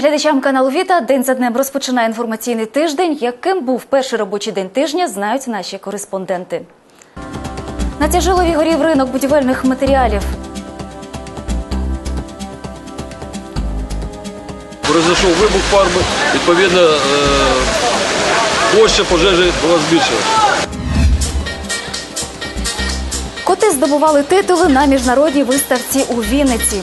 глядачам каналу Віта день за днем розпочинає інформаційний тиждень. Яким був перший робочий день тижня, знають наші кореспонденти. На тяжилові горів ринок будівельних матеріалів. Произошов вибух фарби, відповідно, е, площа пожежі була збільшена. Коти здобували титули на міжнародній виставці у Вінниці.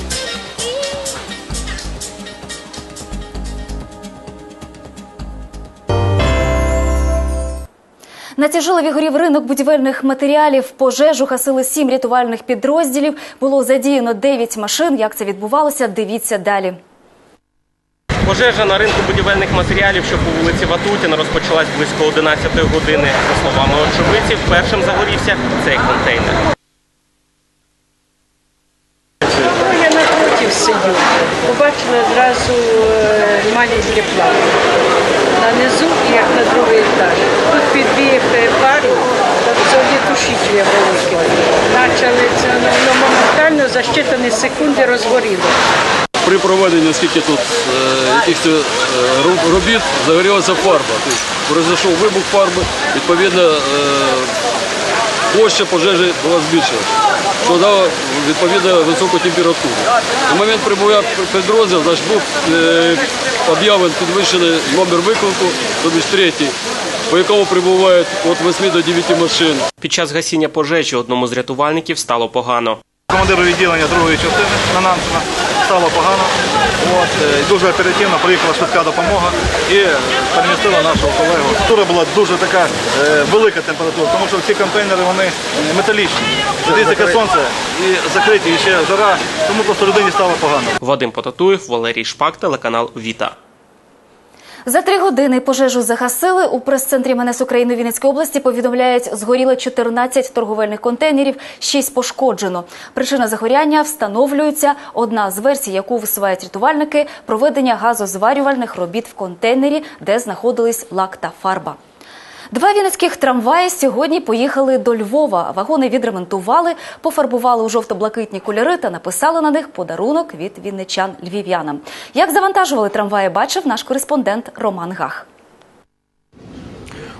На тяжелові горів ринок будівельних матеріалів. Пожежу гасили сім рятувальних підрозділів. Було задіяно 9 машин. Як це відбувалося? Дивіться далі. Пожежа на ринку будівельних матеріалів, що по вулиці Ватутіна, розпочалась близько 11 години. За словами очевидців, першим загорівся цей контейнер. Ну, я напротив сидю. Побачила одразу е, маленьке пламя. На низу, як на другий етаж. Тут підбіг парень, так тушителя велике. Почали це, ну, моментально за щитані секунди розгоріло. При проведенні скільки тут е, якихось е, робіт загорілася фарба. Тобто произошов вибух фарби, відповідно, е, площа пожежі була збільшена, що дав відповідно високу температуру. На момент прибуття підрозділ наш був е, об'явлений підвищений номер виклику, тобто третій, по якому прибувають від 8 до 9 машин. Під час гасіння пожежі одному з рятувальників стало погано. Командиру відділення другої частини на Нансена стало погано. От, е, дуже оперативно приїхала швидка допомога і перемістила нашого колегу. Тура була дуже така е, велика температура, тому що всі контейнери вони е, металічні. Дивіться сонце і закриті, і ще жара, тому просто людині стало погано. Вадим Потатуєв, Валерій Шпак, телеканал Віта. За три години пожежу загасили. У прес-центрі МНС України Вінницької області повідомляють, згоріло 14 торговельних контейнерів, 6 пошкоджено. Причина загоряння встановлюється. Одна з версій, яку висувають рятувальники – проведення газозварювальних робіт в контейнері, де знаходились лак та фарба. Два вінницьких трамваї сьогодні поїхали до Львова. Вагони відремонтували, пофарбували у жовто-блакитні кольори та написали на них подарунок від вінничан львів'янам. Як завантажували трамваї, бачив наш кореспондент Роман Гах.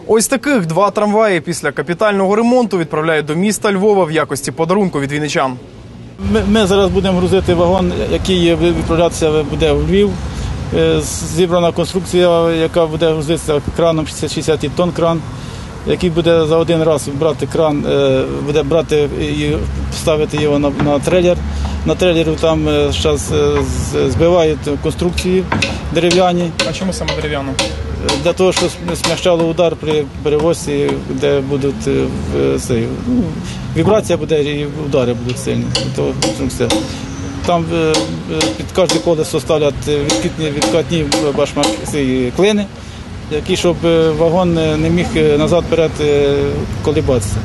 Ось таких два трамваї після капітального ремонту відправляють до міста Львова в якості подарунку від вінничан. Ми, ми зараз будемо грузити вагон, який відправлятися буде в Львів. Е, Зібрана конструкція, яка буде грузитися краном 60 тонн кран, який буде за один раз брати кран, е, буде брати і ставити його на, на трейлер. На трейлері там зараз збивають конструкції дерев'яні А чому саме дерев'яно? для того, щоб смягчало удар при перевозці, де будуть е, ну, вібрація буде і удари будуть сильні. То, конструкція. Там е, е, під кожне колесо ставлять е, відкатні, відкатні башмак клини, які щоб вагон не міг назад-перед е, колібатися.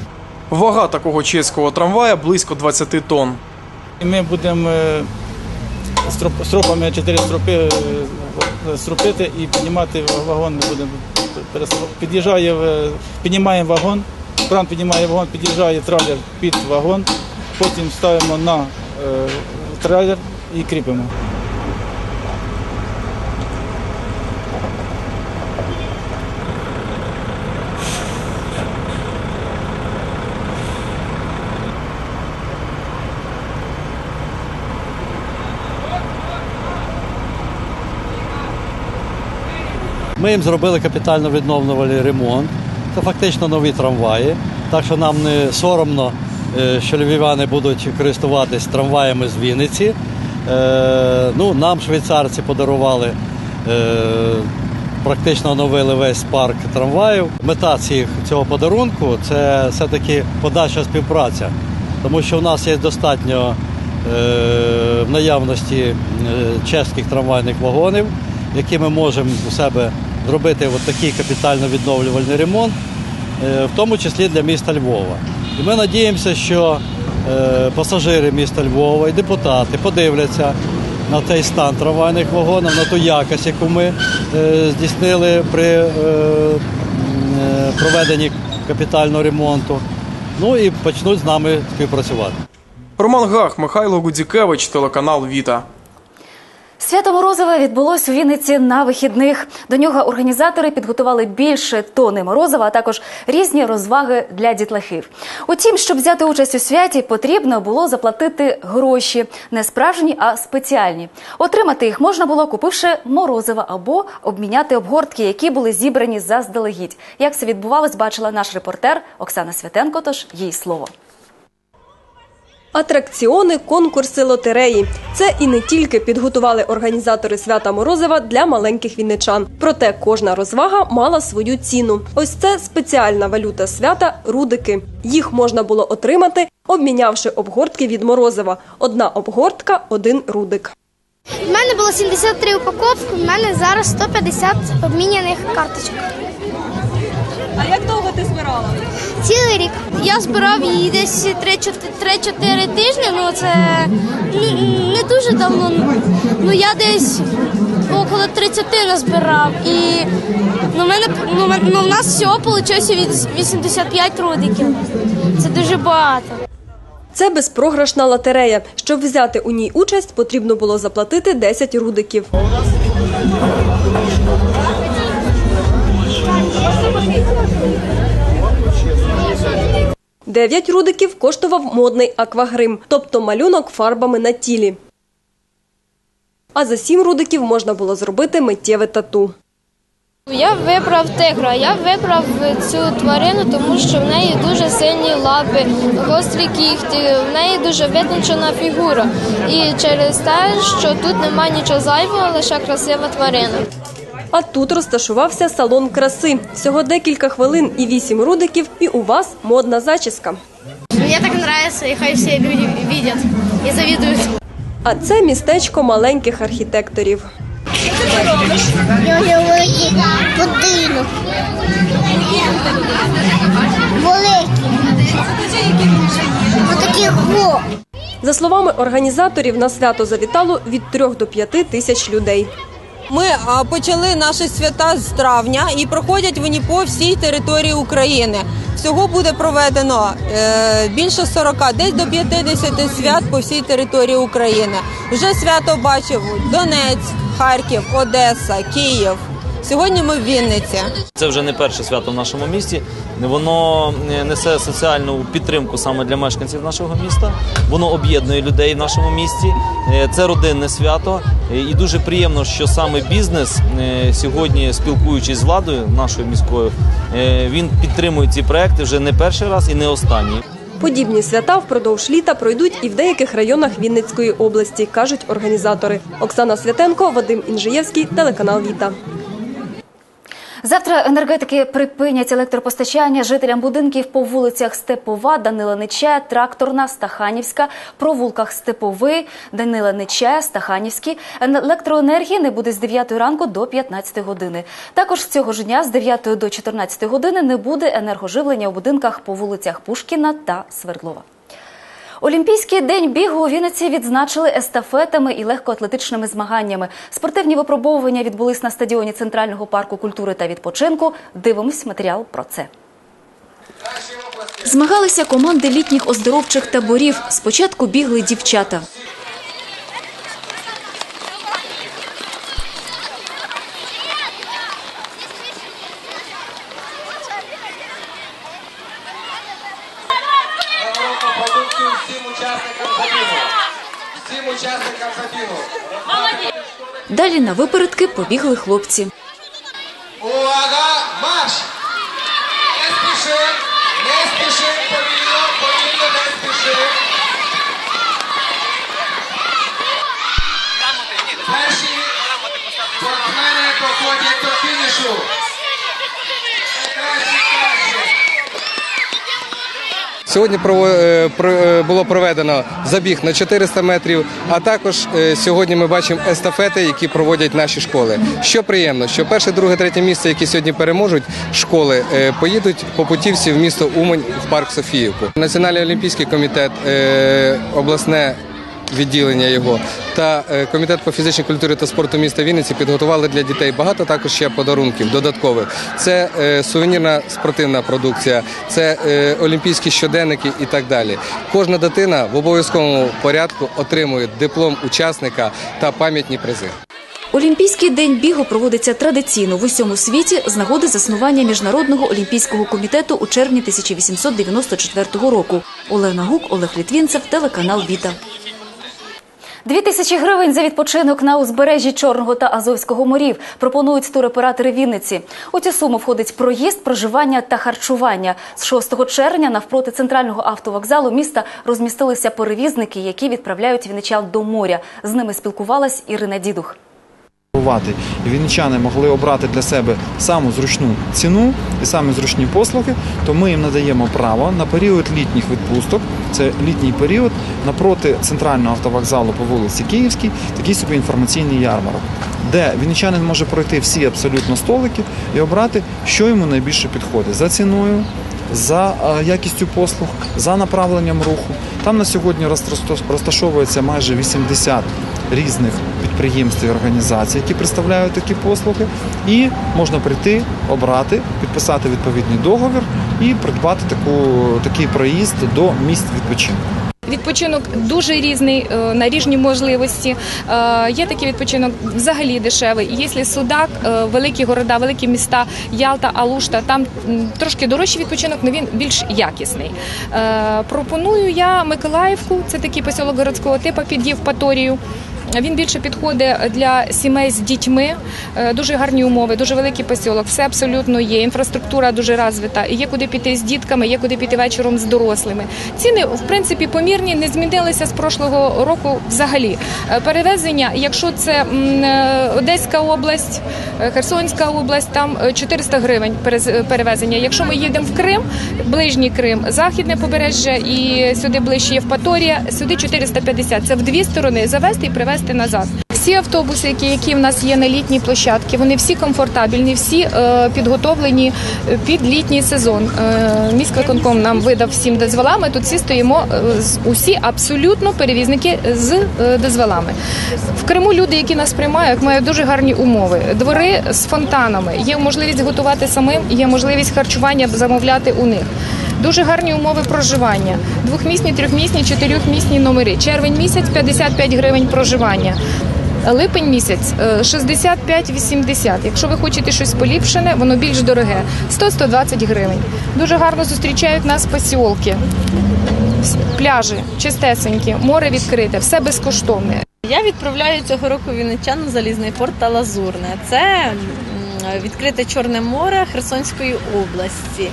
Вага такого чеського трамвая близько 20 тонн. Ми будемо строп- стропами чотири стропи стропити і піднімати вагон. Ми будемо під'їжджає, піднімаємо вагон, кран піднімає вагон, під'їжджає трейлер під вагон, потім ставимо на трейлер і кріпимо. Ми їм зробили капітально відновлювальний ремонт. Це фактично нові трамваї. Так що нам не соромно, що львів'яни будуть користуватись трамваями з Вінниці. Е, Ну, нам швейцарці подарували, е, практично оновили весь парк трамваїв. Мета цього подарунку це все-таки подальша співпраця, тому що в нас є достатньо е, в наявності е, чеських трамвайних вагонів, які ми можемо у себе зробити от такий капітально відновлювальний ремонт, е, в тому числі для міста Львова. І ми надіємося, що е, пасажири міста Львова і депутати подивляться на цей стан трамвайних вагонів, на ту якість, яку ми е, здійснили при е, проведенні капітального ремонту. Ну і почнуть з нами співпрацювати. Роман Гах, Михайло Гудзікевич, телеканал Віта. Свято Морозова відбулось у Вінниці на вихідних. До нього організатори підготували більше тони морозива, а також різні розваги для дітлахів. Утім, щоб взяти участь у святі, потрібно було заплатити гроші не справжні, а спеціальні. Отримати їх можна було, купивши морозива або обміняти обгортки, які були зібрані заздалегідь. Як це відбувалось, бачила наш репортер Оксана Святенко. Тож їй слово. Атракціони, конкурси, лотереї це і не тільки підготували організатори свята Морозива для маленьких вінничан. Проте кожна розвага мала свою ціну. Ось це спеціальна валюта свята рудики. Їх можна було отримати, обмінявши обгортки від Морозива. Одна обгортка, один рудик. У мене було 73 упаковки, в мене зараз 150 обміняних карточок. А як довго ти збирала? Цілий рік. Я збирав її десь 3-4 тижні, ну це не дуже давно. Ну я десь около 30 назбирав. І ну, мене ну, ну, в нас всього вийшло від 85 рудиків. Це дуже багато. Це безпрограшна лотерея. Щоб взяти у ній участь, потрібно було заплатити 10 рудиків. Дев'ять рудиків коштував модний аквагрим, тобто малюнок фарбами на тілі. А за сім рудиків можна було зробити миттєве тату. Я вибрав тигра. Я вибрав цю тварину, тому що в неї дуже сильні лапи, гострі кіхті, в неї дуже витончена фігура. І через те, що тут немає нічого зайвого, лише красива тварина. А тут розташувався салон краси. Всього декілька хвилин і вісім рудиків, і у вас модна зачіска. Мені так подобається, і хай всі люди бачать і завідують. А це містечко маленьких архітекторів. Я великий будинок. Великий. За словами організаторів, на свято завітало від 3 до 5 тисяч людей. Ми почали наші свята з травня і проходять вони по всій території України. Всього буде проведено е, більше 40, десь до 50 свят по всій території України. Вже свято бачив Донецьк, Харків, Одеса, Київ. Сьогодні ми в Вінниці. Це вже не перше свято в нашому місті. Воно е, несе соціальну підтримку саме для мешканців нашого міста. Воно об'єднує людей в нашому місті. Е, Це родинне свято. Е, І дуже приємно, що саме бізнес сьогодні, спілкуючись з владою нашою міською, він підтримує ці проекти вже не перший раз і не останній. Подібні свята впродовж літа пройдуть і в деяких районах Вінницької області, кажуть організатори. Оксана Святенко, Вадим Інжиєвський, телеканал Віта. Завтра енергетики припинять електропостачання жителям будинків по вулицях Степова, Данила Нечая, Тракторна, Стаханівська, провулках Степовий, Данила Нечая, Стаханівський. Електроенергії не буде з 9 ранку до 15 години. Також цього ж дня з 9 до 14 години не буде енергоживлення у будинках по вулицях Пушкіна та Свердлова. Олімпійський день бігу у Вінниці відзначили естафетами і легкоатлетичними змаганнями. Спортивні випробовування відбулись на стадіоні Центрального парку культури та відпочинку. Дивимось матеріал про це. Змагалися команди літніх оздоровчих таборів. Спочатку бігли дівчата. Продукцію всім учасникам забігу. Всім учасникам забігу. Далі на випередки побігли хлопці. Увага! Марш! Не спішим! Не спішим! Повільно, повільно, не спішим! Перші спортсмени проходять до фінішу. Сьогодні е, е, було проведено забіг на 400 метрів, а також е, сьогодні ми бачимо естафети, які проводять наші школи. Що приємно, що перше, друге, третє місце, які сьогодні переможуть, школи поїдуть по путівці в місто Умань в парк Софіївку. Національний олімпійський комітет, обласне відділення його та е, комітет по фізичній культурі та спорту міста Вінниці підготували для дітей багато також ще подарунків додаткових. Це е, сувенірна спортивна продукція, це е, олімпійські щоденники і так далі. Кожна дитина в обов'язковому порядку отримує диплом учасника та пам'ятні призи. Олімпійський день бігу проводиться традиційно в усьому світі з нагоди заснування Міжнародного олімпійського комітету у червні 1894 року. Олена Гук, Олег Літвінцев, телеканал Віта. Дві тисячі гривень за відпочинок на узбережжі Чорного та Азовського морів пропонують туроператори Вінниці. У цю суму входить проїзд, проживання та харчування. З 6 червня навпроти центрального автовокзалу міста розмістилися перевізники, які відправляють вінничан до моря. З ними спілкувалась Ірина Дідух. І вінничани могли обрати для себе саму зручну ціну і самі зручні послуги, то ми їм надаємо право на період літніх відпусток, це літній період, напроти центрального автовокзалу по вулиці Київській, такий собі інформаційний ярмарок, де вінничанин може пройти всі абсолютно столики і обрати, що йому найбільше підходить за ціною. За е, якістю послуг, за направленням руху. Там на сьогодні розташовується майже 80 різних підприємств і організацій, які представляють такі послуги, і можна прийти, обрати, підписати відповідний договір і придбати таку, такий проїзд до місць відпочинку. Відпочинок дуже різний е, на різні можливості. Е, Є такий відпочинок взагалі дешевий. Якщо Судак, е, великі города, великі міста, Ялта, Алушта, там трошки дорожчий відпочинок, але він більш якісний. Пропоную я Миколаївку, це такий посілок городського типу під Євпаторію. Він більше підходить для сімей з дітьми. Е, Дуже гарні умови, дуже великий посілок. Все абсолютно є. Інфраструктура дуже розвита. Є куди піти з дітками, є куди піти вечором з дорослими. Ціни в принципі помірні, не змінилися з прошлого року взагалі. Е, Перевезення, якщо це е, Одеська область, Херсонська область, там е, 400 гривень перевезення. Якщо ми їдемо в Крим, ближній Крим, західне побережжя і сюди ближче Євпаторія, сюди 450. Це в дві сторони завести і привезти назад. Всі автобуси, які, які в нас є на літній площадці, вони всі комфортабельні, всі е, підготовлені е, під літній сезон. Е, міськвиконком нам видав всім дозволами. Тут всі стоїмо е, усі абсолютно перевізники з е, дозволами. В Криму люди, які нас приймають, мають дуже гарні умови. Двори з фонтанами. Є можливість готувати самим, є можливість харчування замовляти у них. Дуже гарні умови проживання. Двохмісні, трьохмісні, чотирьохмісні номери. Червень місяць 55 гривень проживання. Липень місяць е, 65-80. Якщо ви хочете щось поліпшене, воно більш дороге. 100-120 гривень. Дуже гарно зустрічають нас посілки. Пляжі чистесенькі, море відкрите, все безкоштовне. Я відправляю цього року вінничан залізний порт та Лазурне. Це відкрите Чорне море Херсонської області.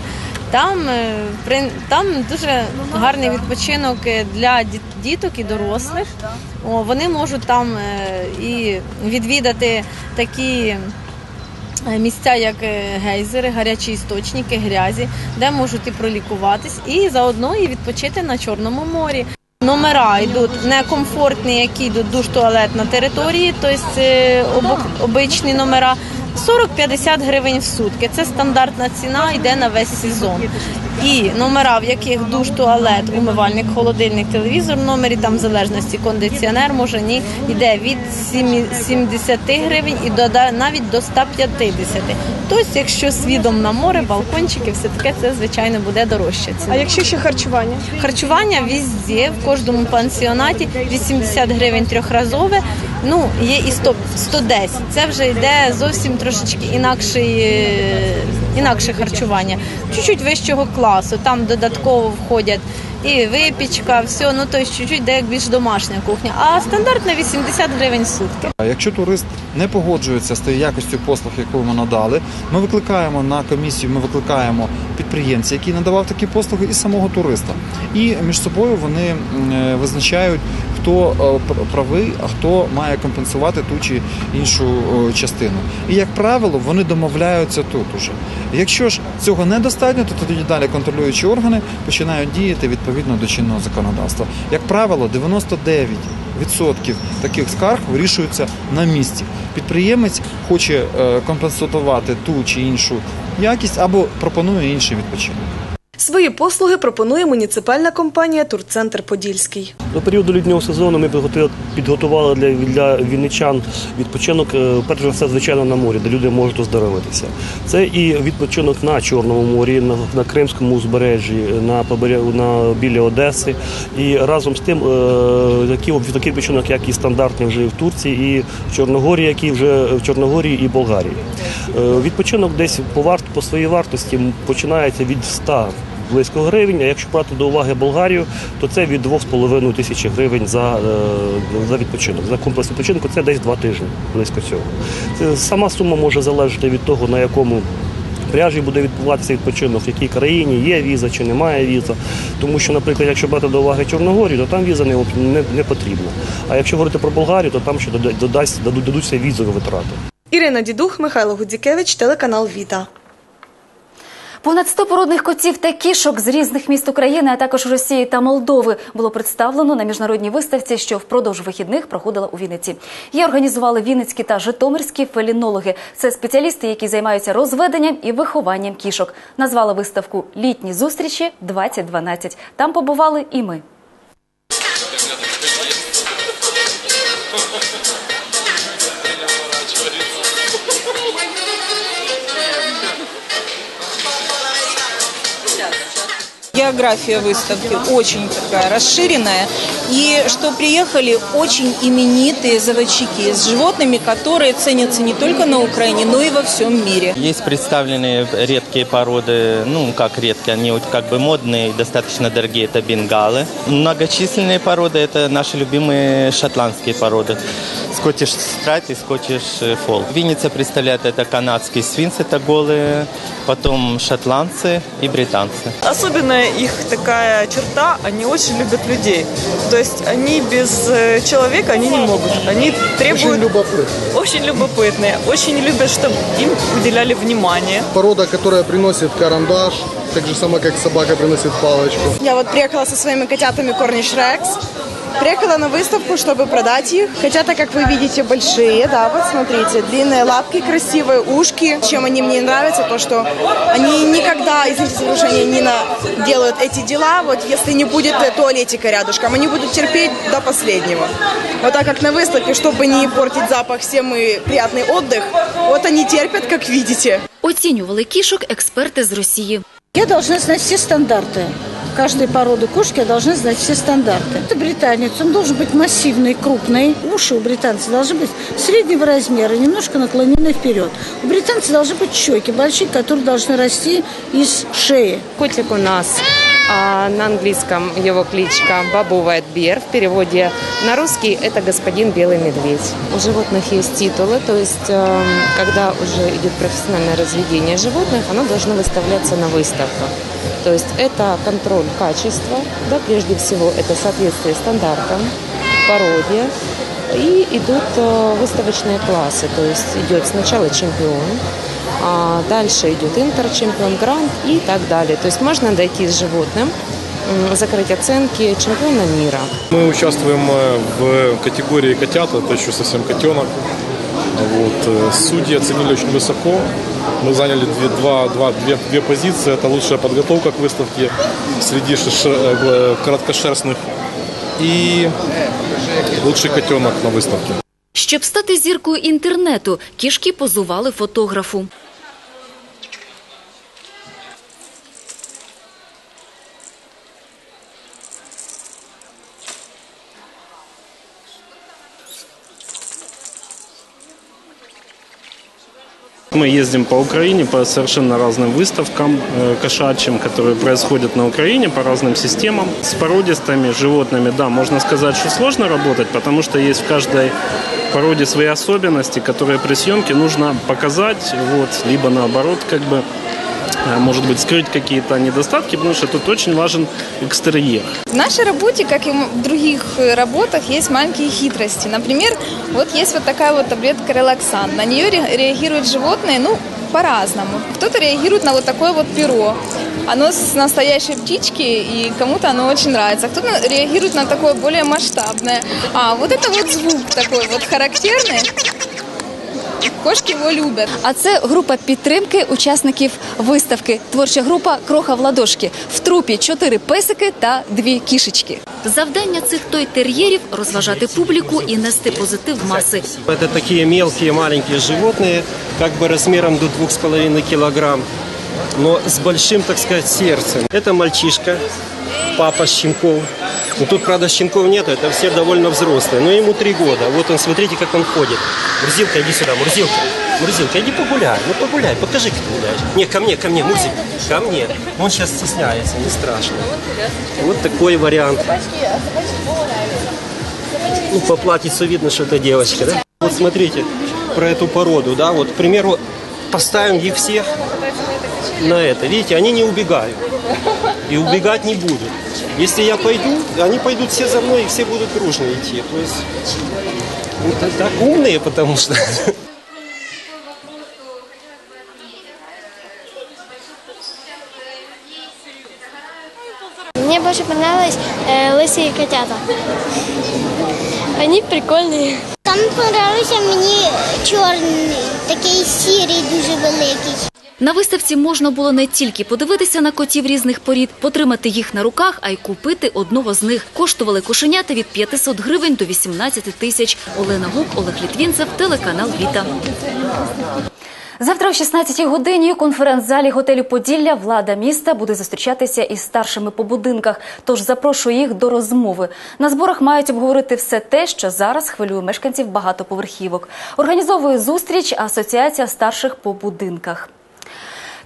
Там, е, там дуже гарний відпочинок е, для діток і дорослих. Вони можуть там е, і відвідати такі місця, як гейзери, гарячі істочники, грязі, де можуть і пролікуватись, і заодно і відпочити на Чорному морі. Номера йдуть некомфортні, які йдуть душ туалет на території, тобто обичні номера. 40-50 гривень в сутки. Це стандартна ціна, йде на весь сезон. І номера, в яких душ, туалет, умивальник, холодильник, телевізор в номері, там в залежності кондиціонер, може ні, йде від сімі- 70 гривень і до, навіть до 150. Тобто, якщо з відом на море, балкончики, все таке, це звичайно буде дорожче. А якщо ще харчування? Харчування везде, в кожному пансіонаті 80 гривень трьохразове. Ну, є і 100, 110. Це вже йде зовсім трошечки інакший, інакше харчування. Чуть-чуть вищого класу. Там додатково входять і випічка, все, ну то чуть-чуть йде як більш домашня кухня. А стандартна 80 гривень в сутки. Якщо турист не погоджується з тією якістю послуг, яку ми надали, ми викликаємо на комісію, ми викликаємо підприємця, який надавав такі послуги, і самого туриста. І між собою вони е, визначають, хто е, правий, а хто має компенсувати ту чи іншу частину. І як правило, вони домовляються тут уже. Якщо ж цього недостатньо, то тоді далі контролюючі органи починають діяти відповідно до чинного законодавства. Як правило, 99 відсотків таких скарг вирішуються на місці. Підприємець хоче е, компенсувати ту чи іншу якість або пропонує інший відпочинок. Свої послуги пропонує муніципальна компанія Турцентр Подільський. До періоду літнього сезону ми підготували- для, для вінничан відпочинок, е, перш за все, звичайно, на морі, де люди можуть оздоровитися. Це і відпочинок на Чорному морі, на, на Кримському узбережжі, на, на біля Одеси. І разом з тим е, такий, відпочинок, як і стандартний вже в Турції, і в Чорногорії, який вже в Чорногорії і Болгарії. Е, Відпочинок десь по варт по своїй вартості починається від 100 близько гривень. А якщо брати до уваги Болгарію, то це від 2,5 тисячі гривень за, е, за відпочинок. За комплекс відпочинку це десь два тижні близько цього. Це сама сума може залежати від того, на якому. Пляжі буде відбуватися відпочинок, в якій країні є віза чи немає віза. Тому що, наприклад, якщо брати до уваги Чорногорію, то там віза не, не, не потрібна. А якщо говорити про Болгарію, то там ще додасть, дадуть, дадуться візові витрати. Ірина Дідух, Михайло Гудзікевич, телеканал Віта. Понад 100 породних котів та кішок з різних міст України, а також Росії та Молдови було представлено на міжнародній виставці, що впродовж вихідних проходила у Вінниці. Її організували вінницькі та житомирські фелінологи. Це спеціалісти, які займаються розведенням і вихованням кішок. Назвали виставку Літні зустрічі 2012 Там побували і ми. География выставки очень такая расширенная. И что приехали очень именитые заводчики с животными, которые ценятся не только на Украине, но и во всем мире. Есть представлены редкие породы, ну как редкие, они как бы модные, достаточно дорогие, это бенгалы. Многочисленные породы, это наши любимые шотландские породы. Скотиш страйт и скотиш фол. Винница представляет это канадский свинц, это голые, потом шотландцы и британцы. Особенная их такая черта, они очень любят людей. То есть они без э, человека они не могут. Они требуют... Очень любопытные. Очень любопытные. Очень любят, чтобы им уделяли внимание. Порода, которая приносит карандаш, так же самое, как собака приносит палочку. Я вот приехала со своими котятами Корниш Рекс. Приехала на выставку, чтобы продать их. Котята, как вы видите, большие, да, вот смотрите, длинные лапки, красивые ушки. Чем они мне нравятся, то что они никогда, извините за выражение, не на... делают эти дела, вот если не будет э, туалетика рядышком, они будут терпеть до последнего. Вот так как на выставке, чтобы не портить запах всем и приятный отдых, вот они терпят, как видите. Оцінювали кішок експерти з Росії. Я должна знать все стандарты. Каждой породы кошки я должна знать все стандарты. Это британец, он должен быть массивный, крупный. Уши у британца должны быть среднего размера, немножко наклонены вперед. У британца должны быть щеки большие, которые должны расти из шеи. Котик у нас а, на английском его кличка Бабу Вайтбер. В переводе на русский это господин Белый Медведь. У животных есть титулы, то есть э, когда уже идет профессиональное разведение животных, оно должно выставляться на выставках. То есть это контроль качества, да, прежде всего это соответствие стандартам, породе. И идут э, выставочные классы, то есть идет сначала чемпион, а дальше идет интерчемпион, гранд и так далее. То есть можно дойти с животным, м, закрыть оценки чемпиона мира. Мы участвуем э, в категории котята, это еще совсем котенок. Вот. э, Судьи оценили очень высоко. Мы заняли две, два, два, две, две позиции. Это лучшая подготовка к выставке среди шиш- э, г- короткошерстных и лучший котенок на выставке. Щоб стати зіркою інтернету, кішки позували фотографу. Мы ездим по Украине по совершенно разным выставкам э, кошачьим, которые происходят на Украине по разным системам. С породистыми животными, да, можно сказать, что сложно работать, потому что есть в каждой породе свои особенности, которые при съемке нужно показать, вот, либо наоборот, как бы, э, может быть, скрыть какие-то недостатки, потому что тут очень важен экстерьер. В нашей работе, как и в других э, работах, есть маленькие хитрости. Например, вот есть вот такая вот таблетка релаксан. На нее ре- реагируют животные, ну, по-разному. Кто-то реагирует на вот такое вот перо. Оно с настоящей птички, и кому-то оно очень нравится. Кто-то реагирует на такое более масштабное. А вот это вот звук такой вот характерный. Кошки его любят. А це група підтримки учасників виставки. Творча група Кроха в ладошки. В трупі чотири песики та дві кішечки. Завдання цих той-тер'єрів – розважати публіку і нести позитив в маси. Это такие мелкие маленькие животные, как бы размером до 2,5 килограмм, но с большим, так сказать, сердцем. Это мальчишка, Папа щенков. Ну, тут, правда, щенков нет, это все довольно взрослые, но ему три года. Вот он, смотрите, как он ходит. Мурзилка, иди сюда, Мурзилка. Мурзилка, иди погуляй, ну погуляй, покажи, как ты гуляешь. Не, ко мне, ко мне, Мурзик, ко мне. Он сейчас стесняется, не страшно. Вот такой вариант. Ну, по платьицу видно, что это девочка, да? Вот смотрите, про эту породу, да, вот, к примеру, поставим их всех на это. Видите, они не убегают. И убегать не будут. Если я пойду, они пойдут все за мной, и все будут дружно идти. То есть, ну, так, так умные, потому что... Мне больше понравились э, лысые котята. Они прикольные. Там понравився мені чорний, такий сірий, дуже великий. На виставці можна було не тільки подивитися на котів різних порід, потримати їх на руках, а й купити одного з них. Коштували кошенята від 500 гривень до 18 тисяч. Олена Гук, Олег Літвінцев, телеканал Віта. Завтра о 16-й годині у конференц-залі готелю Поділля влада міста буде зустрічатися із старшими по будинках. Тож запрошую їх до розмови. На зборах мають обговорити все те, що зараз хвилює мешканців багатоповерхівок. Організовує зустріч Асоціація старших по будинках.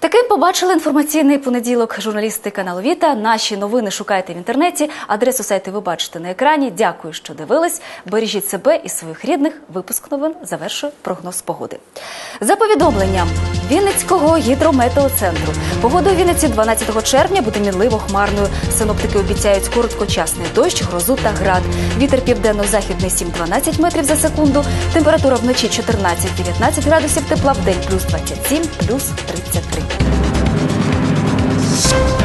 Таким побачили інформаційний понеділок журналісти каналу Віта. Наші новини шукайте в інтернеті. Адресу сайту ви бачите на екрані. Дякую, що дивились. Бережіть себе і своїх рідних. Випуск новин завершує прогноз погоди. За повідомленням Вінницького гідрометеоцентру. Погода у Вінниці 12 червня буде мінливо хмарною. Синоптики обіцяють короткочасний дощ, грозу та град. Вітер південно-західний 7-12 метрів за секунду. Температура вночі 14-19 градусів тепла, в день плюс 27, плюс 33. Thank you.